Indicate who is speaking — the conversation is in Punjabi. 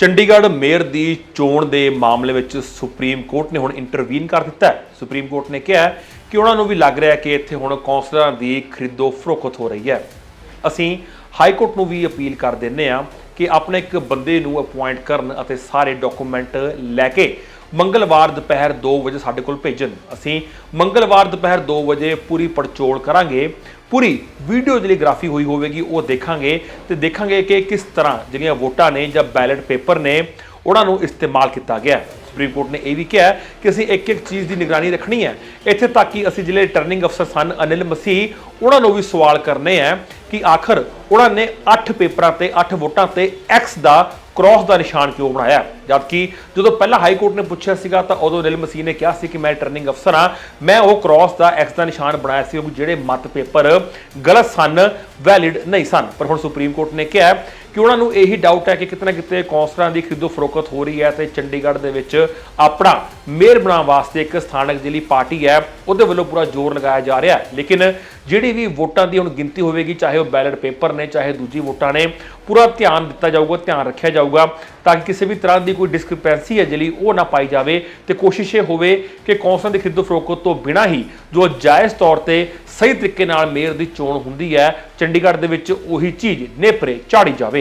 Speaker 1: ਚੰਡੀਗੜ੍ਹ ਮੇਅਰ ਦੀ ਚੋਣ ਦੇ ਮਾਮਲੇ ਵਿੱਚ ਸੁਪਰੀਮ ਕੋਰਟ ਨੇ ਹੁਣ ਇੰਟਰਵੀਨ ਕਰ ਦਿੱਤਾ ਹੈ। ਸੁਪਰੀਮ ਕੋਰਟ ਨੇ ਕਿਹਾ ਕਿ ਉਹਨਾਂ ਨੂੰ ਵੀ ਲੱਗ ਰਿਹਾ ਕਿ ਇੱਥੇ ਹੁਣ ਕੌਂਸਲਰਾਂ ਦੀ ਖਰੀਦੋ ਫਰੋਖਤ ਹੋ ਰਹੀ ਹੈ। ਅਸੀਂ ਹਾਈ ਕੋਰਟ ਨੂੰ ਵੀ ਅਪੀਲ ਕਰ ਦਿੰਨੇ ਆ ਕਿ ਆਪਣੇ ਇੱਕ ਬੰਦੇ ਨੂੰ ਅਪੁਆਇੰਟ ਕਰਨ ਅਤੇ ਸਾਰੇ ਡਾਕੂਮੈਂਟ ਲੈ ਕੇ ਮੰਗਲਵਾਰ ਦੁਪਹਿਰ 2 ਵਜੇ ਸਾਡੇ ਕੋਲ ਭੇਜਣ। ਅਸੀਂ ਮੰਗਲਵਾਰ ਦੁਪਹਿਰ 2 ਵਜੇ ਪੂਰੀ ਪੜਚੋਲ ਕਰਾਂਗੇ। ਪੂਰੀ ਵੀਡੀਓ ਜਿਹੜੀ ਗ੍ਰਾਫੀ ਹੋਈ ਹੋਵੇਗੀ, ਉਹ ਦੇਖਾਂਗੇ ਤੇ ਦੇਖਾਂਗੇ ਕਿ ਕਿਸ ਤਰ੍ਹਾਂ ਜਿਹੜੀਆਂ ਵੋਟਾਂ ਨੇ ਜਾਂ ਬੈਲਟ ਪੇਪਰ ਨੇ, ਉਹਨਾਂ ਨੂੰ ਇਸਤੇਮਾਲ ਕੀਤਾ ਗਿਆ ਸੁਪਰੀਮ ਕੋਰਟ ਨੇ ਇਹ ਵੀ ਕਿਹਾ ਕਿ ਅਸੀਂ ਇੱਕ ਇੱਕ ਚੀਜ਼ ਦੀ ਨਿਗਰਾਨੀ ਰੱਖਣੀ ਹੈ। ਇੱਥੇ ਤੱਕ ਕਿ ਅਸੀਂ ਜਿਹੜੇ ਰਿਟਰਨਿੰਗ ਅਫਸਰ ਸਨ, ਅਨਿਲ ਮਸੀਹ, ਉਹਨਾਂ ਨੂੰ ਵੀ ਸਵਾਲ ਕਰਨੇ ਹੈ ਕਿ ਆਖਰ ਉਹਨਾਂ ਨੇ 8 ਪੇਪਰਾਂ ਤੇ 8 ਵੋਟਾਂ ਤੇ ਐਕਸ ਦਾ ਕ੍ਰਾਸ ਦਾ ਨਿਸ਼ਾਨ ਕਿਉਂ ਬਣਾਇਆ? ਜਦਕਿ ਜਦੋਂ ਪਹਿਲਾਂ ਹਾਈ ਕੋਰਟ ਨੇ ਪੁੱਛਿਆ ਸੀਗਾ ਤਾਂ ਉਦੋਂ ਨਿਲ ਮਸੀਹ ਨੇ ਕਿਹਾ ਸੀ ਕਿ ਮੈਂ ਰਿਟਰਨਿੰਗ ਅਫਸਰ ਹਾਂ। ਮੈਂ ਉਹ ਕ੍ਰਾਸ ਦਾ X ਦਾ ਨਿਸ਼ਾਨ ਬਣਾਇਆ ਸੀ, ਉਹ ਜਿਹੜੇ ਮਤ ਪੇਪਰ ਗਲਤ ਸਨ, ਵੈਲਿਡ ਨਹੀਂ ਸਨ। ਪਰ ਹੁਣ ਸੁਪਰੀਮ ਕੋਰਟ ਨੇ ਕਿਹਾ ਕਿ ਉਹਨਾਂ ਨੂੰ ਇਹੀ ਡਾਊਟ ਹੈ ਕਿ ਕਿਤੇ ਨਾ ਕਿਤੇ ਕੌਂਸਲਰਾਂ ਦੀ ਖਰੀਦੋ ਫਰੋਖਤ ਹੋ ਰਹੀ ਹੈ ਤੇ ਚੰਡੀਗੜ੍ਹ ਦੇ ਵਿੱਚ ਆਪਣਾ ਮੇਅਰ ਬਣਾਉਣ ਵਾਸਤੇ ਇੱਕ ਸਥਾਨਕ ਜਿਹੜੀ ਪਾਰਟੀ ਹੈ, ਉਹਦੇ ਵੱਲੋਂ ਪੂਰਾ ਜ਼ੋਰ ਲਗਾਇਆ ਜਾ ਰਿਹਾ ਹੈ। ਲੇਕਿਨ ਜਿਹੜੀ ਵੀ ਵੋਟਾਂ ਦੀ ਹੁਣ ਗਿਣਤੀ ਹੋਵੇਗੀ, ਚਾਹੇ ਉਹ ਬੈਲਟ ਪੇਪਰ ਨੇ, ਚਾਹੇ ਦੂਜੀ ਵੋਟਾਂ ਨੇ, ਪੂਰਾ ਧਿਆਨ ਦਿੱਤਾ ਜਾਊਗਾ, ਧਿਆਨ ਰੱਖਿਆ ਜਾਊਗਾ ਤਾਂ ਕਿ ਕਿਸੇ ਵੀ ਤਰ੍ਹਾਂ ਦੀ ਕੋਈ ਡਿਸਕ੍ਰਿਪੈਂਸੀ ਹੈ ਜਿਹੜੀ ਉਹ ਨਾ ਪਾਈ ਜਾਵੇ ਤੇ ਕੋਸ਼ਿਸ਼ ਇਹ ਹੋਵੇ ਕਿ ਕੌਂਸਲਰ ਦੀ ਖਰੀਦੋ ਫਰੋਖਤ ਤੋਂ ਬਿਨਾਂ ਹੀ ਜੋ ਜਾਇਜ਼ ਤੌਰ ਤੇ ਸਹੀ ਤਰੀਕੇ ਨਾਲ ਮੇਅਰ ਦੀ ਚੋਣ ਹੁੰਦੀ ਹੈ, ਚੰਡੀਗੜ੍ਹ ਦੇ ਵਿੱਚ ਉਹੀ ਚੀਜ਼ ਨੇਪਰੇ ਚਾੜੀ ਜਾਵੇ।